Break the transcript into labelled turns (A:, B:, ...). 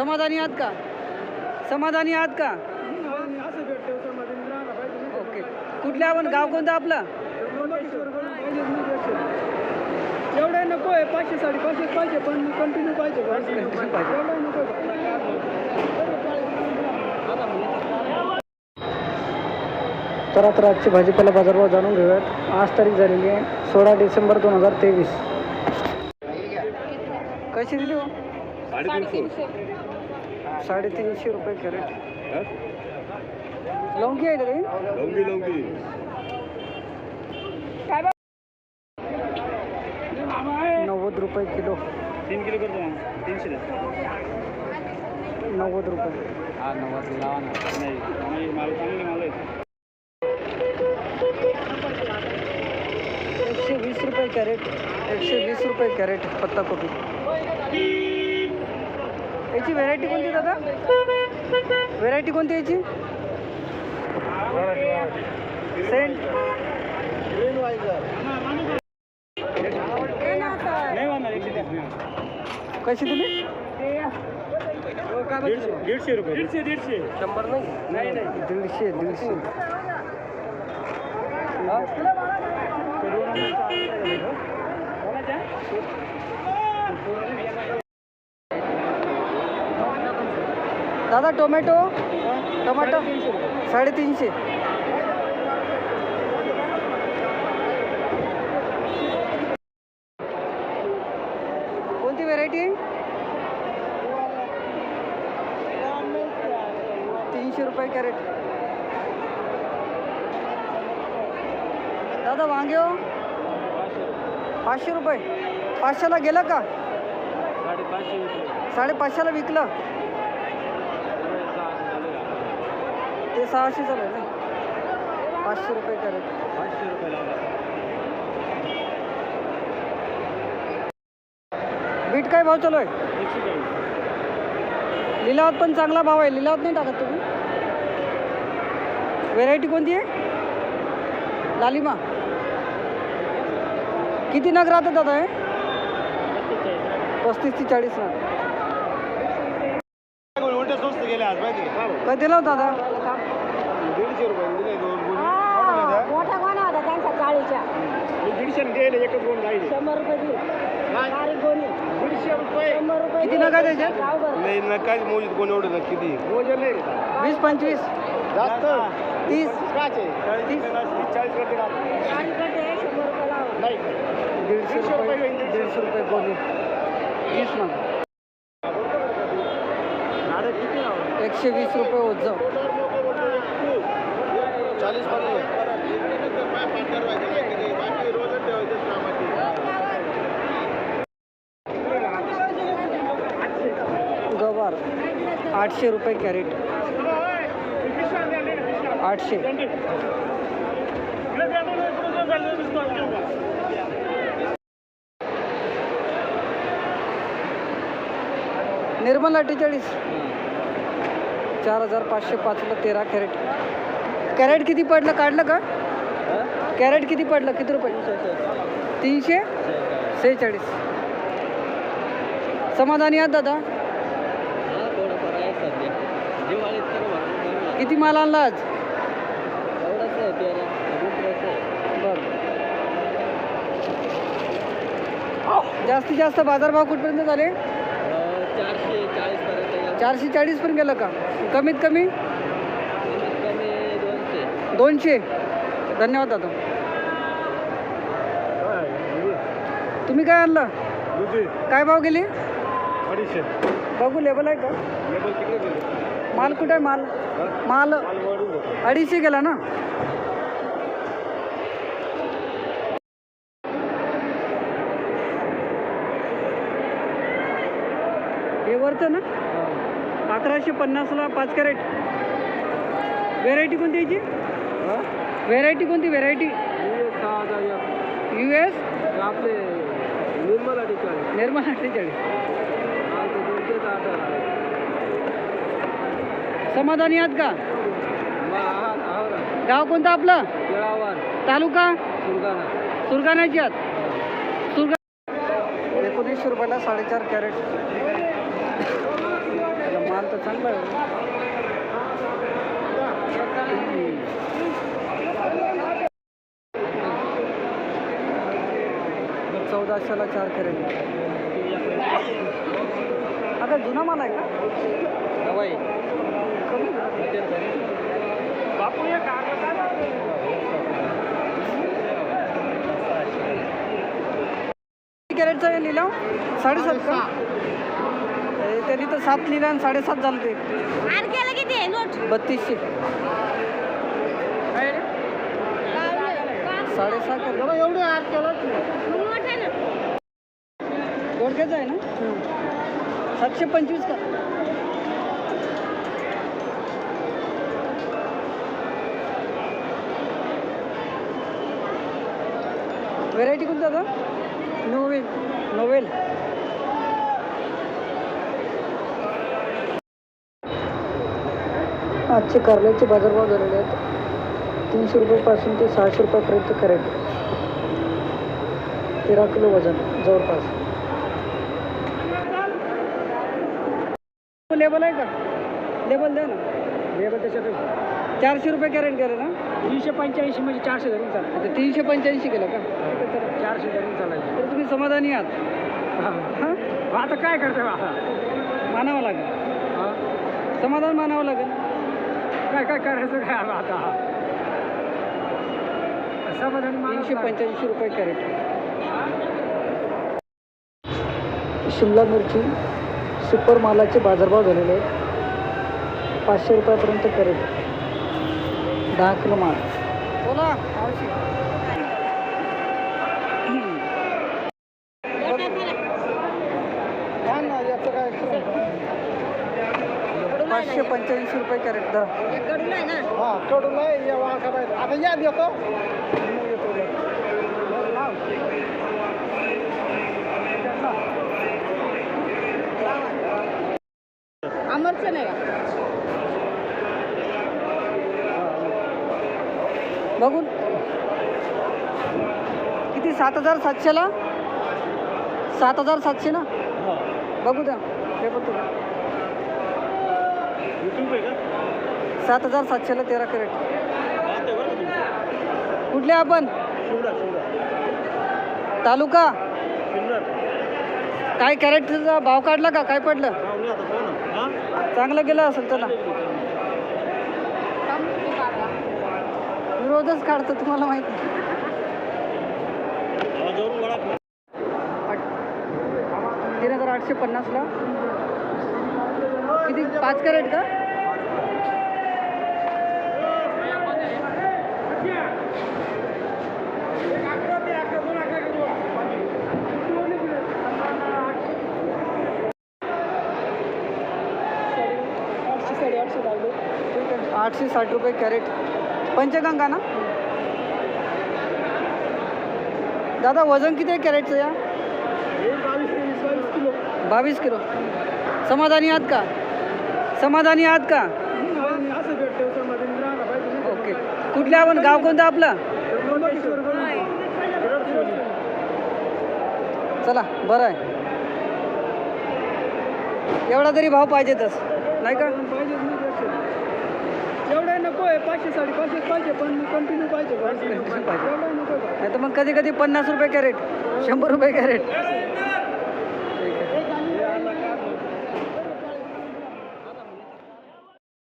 A: समाधानी आहात का? समाधानी आहात का? ओके कुठल्या आपण? गाव कोणतं आपलं?
B: एवढं नको आहे पाचशे साडेपाचशे पाहिजे पण कंटिन्यू पाहिजे.
A: Continue पाहिजे.
B: एवढं नको
A: तर आता आजचे भाजीपाला बाजारभाव जाणून घेऊयात. आज तारीख झालेली आहे सोळा डिसेंबर दोन हजार तेवीस. कशी दिली हो? साडेतीनशे रुपये कॅरेट। लवंगी आहे का काही
C: लवंगी लवंगी
A: नव्वद रुपये किलो।
B: तीन किलो करतो तीनशे
A: नव्वद रुपये
B: हा नव्वद लावा ना। नाही माल चांगले माल आहे
A: एकशे वीस रुपये कॅरेट एकशे वीस रुपये कॅरेट पत्ताकोबी याची व्हेरायटी कोणती दादा? व्हेरायटी कोणती याची? सेंट कशी दिली
B: दीडशे दीडशे रुपये. दीडशे दीडशे. शंभर नाही. नाही नाही.
A: दीडशे दीडशे. दादा टोमॅटो? टोमॅटो? साडेतीनशे कोणती व्हेरायटी तीनशे रुपये कॅरेट. दादा वांगे हो? पाचशे रुपये. पाचशेला गेलं का? साडेपाचशेला विकलं. सहाशे चालू आहे ना. पाचशे रुपये कॅरेट.
B: पाचशे रुपये
A: बीट काय भाव चालू आहे? लिलावात पण चांगला भाव आहे. लिलावात नाही टाकत तुम्ही? व्हेरायटी कोणती आहे? लालिमा. किती नग राहतात दादा हे? पस्तीस ते चाळीस नग.
C: गेले आज माहिती का?
A: काय दिला होता दादा?
C: दीडशे रुपये दिले दोन गुणी.
D: मोठ्या गोण्या होत्या त्यांच्या चाळीच्या.
B: दीडशे गेले एकच राहिले.
D: शंभर रुपये दिले. बारीक गोणी.
B: दीडशे रुपये?
D: शंभर रुपये
A: किती.
C: नाही ना काय मोजित कोण एवढं ना किती?
B: नाही.
A: वीस पंचवीस.
B: जास्त?
A: तीस.
B: काच
A: तीस.
B: चाळीस
D: शंभर रुपये लावा.
B: नाही.
A: दीडशे रुपये दीडशे रुपये. तीस
B: झाडं किती लावलं
A: एकशे वीस रुपये
C: चाळीस
A: गवार आठशे रुपये कॅरेट. आठशे. निर्मल अठ्ठेचाळीस चार हजार पाचशे पाचला तेरा कॅरेट. कॅरेट किती पडलं काढलं का? कॅरेट किती पडलं? किती रुपये? तीनशे सेहेचाळीस. समाधानी आहात दादा? किती माल आणला आज? बरं. जास्तीत जास्त बाजारभाव कुठपर्यंत झाले?
B: चारशे चाळीस पर्यंत
A: चारशे चाळीस पण गेलं का? कमीत कमी?
B: दोनशे.
A: धन्यवाद दादा. तुम्ही काय आणलं? काय भाव गेले? बघू लेबल आहे का? माल कुठे आहे? माल? माल अडीचशे गेला ना? हे वरचं ना? अकराशे पन्नासला पाच कॅरेट. व्हेरायटी कोणती याची? व्हेरायटी कोणती? Variety you. एस
B: आपले निर्मल अठ्ठेचाळीस
A: निर्मल अठ्ठेचाळीस समाधानी आहात का? गाव कोणतं आपलं? तालुका?
B: सुरगाणा.
A: सुरगाण्याची आहात. सुरगा एकोणीसशे रुपयाला साडेचार कॅरेट. चांगला आहे. चौदाशेला चार कॅरेट आता जुना माल आहे का? किती कॅरेटचा आहे लिलाव? साडेसात का त्यांनी तर सात लिहिला आणि साडेसात झालं ते
D: किती आहे नोट.
A: बत्तीसशे.
B: एवढं केलं
D: नोट आहे ना.
A: दोडक्याचं आहे ना? सातशे पंचवीस का? व्हेरायटी कोणता नोवेल. नोवेल. आजचे कारल्याचे बाजारभाव झालेले आहेत. तीनशे रुपयापासून ते सहाशे रुपयापर्यंत कॅरेट तेरा किलो वजन जवळपास. लेबल आहे का? लेबल द्या ना.
B: लेबर त्याच्यात
A: चारशे रुपये कॅरेट केलं ना?
B: तीनशे पंच्याऐंशी म्हणजे चारशे धरून चालेल.
A: आता तीनशे पंच्याऐंशी केलं का?
B: चारशे धरून चालायचं
A: तर तुम्ही समाधानी आहात. हां.
B: आता काय करते आता
A: मानावं लागेल. समाधान मानावं लागेल.
B: काय काय करायचं काय आता? समाधान
A: तीनशे पंच्याऐंशी रुपये कॅरेट. शिमला मिरची सुपर मालाचे बाजारभाव झालेले आहेत. पाचशे रुपयापर्यंत कॅरेट. दहा किलो माल. बोला पाचशे पंच्याऐंशी रुपये कॅरेट दहा
D: कडून आहे ना
B: हा कडून नाही या वाळका बाहेर. आता या देतो मग येतो. बघ.
D: अमरचं नाही. का
A: बघून. किती? सात हजार सातशेला? सात हजार सातशे ना? बघू द्या. हे बघू. द्या
C: का?
A: सात हजार सातशेला तेरा कॅरेट? कुठले आपण?
C: शिवडा शिवडा
A: तालुका?
C: शिवडा
A: काय कॅरेटचा भाव काढला का? काय पडलं?
C: राहुल आता पाहू ना. हा?
A: चांगलं गेलं असेल त्याला. मी रोजच काढतो तुम्हाला माहिती.
C: आवाजावरून वळा
A: तीन हजार आठशे पन्नासला. किती? पाच कॅरेट का
B: आठशे साडेआठशे लागले
A: ठीक आहे आठशे साठ रुपये कॅरेट. पंचगंगा ना? दादा वजन किती आहे कॅरेटचं या?
B: बावीस किलो.
A: बावीस किलो समाधानी आहात का? समाधानी आहात का? ओके. कुठले आपण? गाव कोणतं आपलं? चला बरं आहे. एवढा तरी भाव पाहिजेतच. नाही का?
B: पाहिजे आहे पाचशे साडेपाचशे पाहिजे पण कंटिन्यू पाहिजे.
A: नाही तर मग कधी कधी पन्नास रुपये कॅरेट शंभर रुपये कॅरेट.